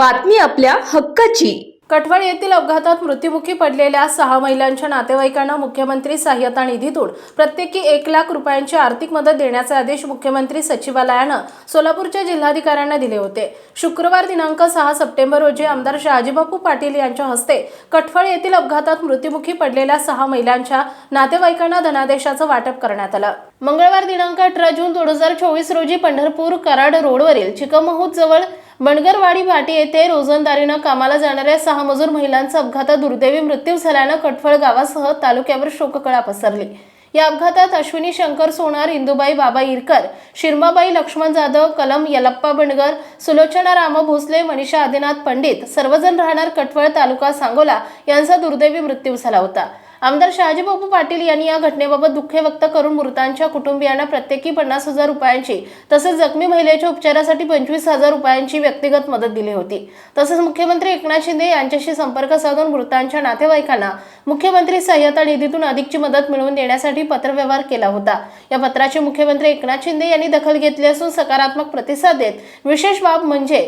बातमी आपल्या हक्काची. कठवळ येथील अपघातात मृत्युमुखी पडलेल्या सहा महिलांच्या नातेवाईकांना मुख्यमंत्री सहाय्यता निधीतून प्रत्येकी एक लाख रुपयांची आर्थिक मदत देण्याचे आदेश मुख्यमंत्री सचिवालयानं सोलापूरच्या जिल्हाधिकाऱ्यांना दिले होते. शुक्रवार दिनांक सहा सप्टेंबर रोजी आमदार शहाजीबापू पाटील यांच्या हस्ते कठवळ येथील अपघातात मृत्युमुखी पडलेल्या सहा महिलांच्या नातेवाईकांना धनादेशाचं वाटप करण्यात आलं. मंगळवार दिनांक अठरा जून दोन हजार चोवीस रोजी पंढरपूर कराड रोडवरील चिकमहूत जवळ बनगरवाडी भाटी येथे रोजंदारीनं कामाला जाणाऱ्या सहा मजूर महिलांचा अपघातात दुर्दैवी मृत्यू झाल्यानं कटफळ गावासह तालुक्यावर शोककळा पसरली. या अपघातात अश्विनी शंकर सोनार इंदुबाई बाबा इरकर शिरमाबाई लक्ष्मण जाधव कलम यलप्पा बंडगर सुलोचना राम भोसले मनीषा आदिनाथ पंडित सर्वजण राहणार कटवळ तालुका सांगोला यांचा दुर्दैवी मृत्यू झाला होता. आमदार शहाजीबाबू पाटील यांनी या घटनेबाबत दुःख व्यक्त करून मृतांच्या कुटुंबियांना प्रत्येकी पन्नास हजार रुपयांची तसेच जखमी महिलेच्या उपचारासाठी पंचवीस हजार रुपयांची व्यक्तिगत मदत दिली होती. तसेच मुख्यमंत्री एकनाथ शिंदे यांच्याशी संपर्क साधून मृतांच्या नातेवाईकांना मुख्यमंत्री सहाय्यता निधीतून अधिकची मदत मिळवून देण्यासाठी पत्रव्यवहार केला होता. या पत्राची मुख्यमंत्री एकनाथ शिंदे यांनी दखल घेतली असून सकारात्मक प्रतिसाद देत विशेष बाब म्हणजे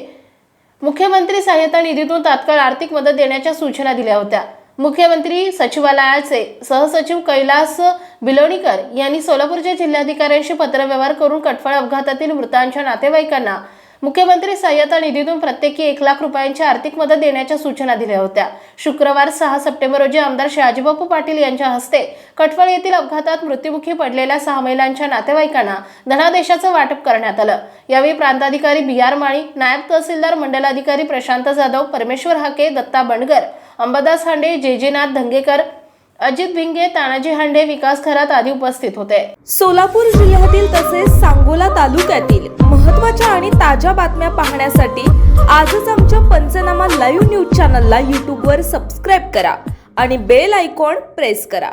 मुख्यमंत्री सहाय्यता निधीतून तात्काळ आर्थिक मदत देण्याच्या सूचना दिल्या होत्या. मुख्यमंत्री सचिवालयाचे सहसचिव कैलास बिलोणीकर यांनी सोलापूरच्या जिल्हाधिकाऱ्यांशी पत्रव्यवहार करून कटफळ अपघातातील मृतांच्या नातेवाईकांना मुख्यमंत्री सहाय्यता निधीतून प्रत्येकी एक लाख रुपयांची आर्थिक मदत देण्याच्या सूचना दिल्या होत्या. शुक्रवार सहा सप्टेंबर रोजी आमदार शहाजीबापू पाटील यांच्या हस्ते कटफळ येथील अपघातात मृत्युमुखी पडलेल्या सहा महिलांच्या नातेवाईकांना धनादेशाचं वाटप करण्यात आलं. यावेळी प्रांताधिकारी बी आर माळी नायब तहसीलदार मंडलाधिकारी प्रशांत जाधव परमेश्वर हाके दत्ता बंडगर अंबादास हांडे जेजेनाथ धंगेकर अजित भिंगे तानाजी हांडे विकास खरात आदी उपस्थित होते. सोलापूर जिल्ह्यातील तसेच सांगोला तालुक्यातील महत्त्वाच्या आणि ताज्या बातम्या पाहण्यासाठी आजच आमच्या पंचनामा लाईव्ह न्यूज चॅनलला यूट्यूबवर सबस्क्राईब करा आणि बेल आयकॉन प्रेस करा.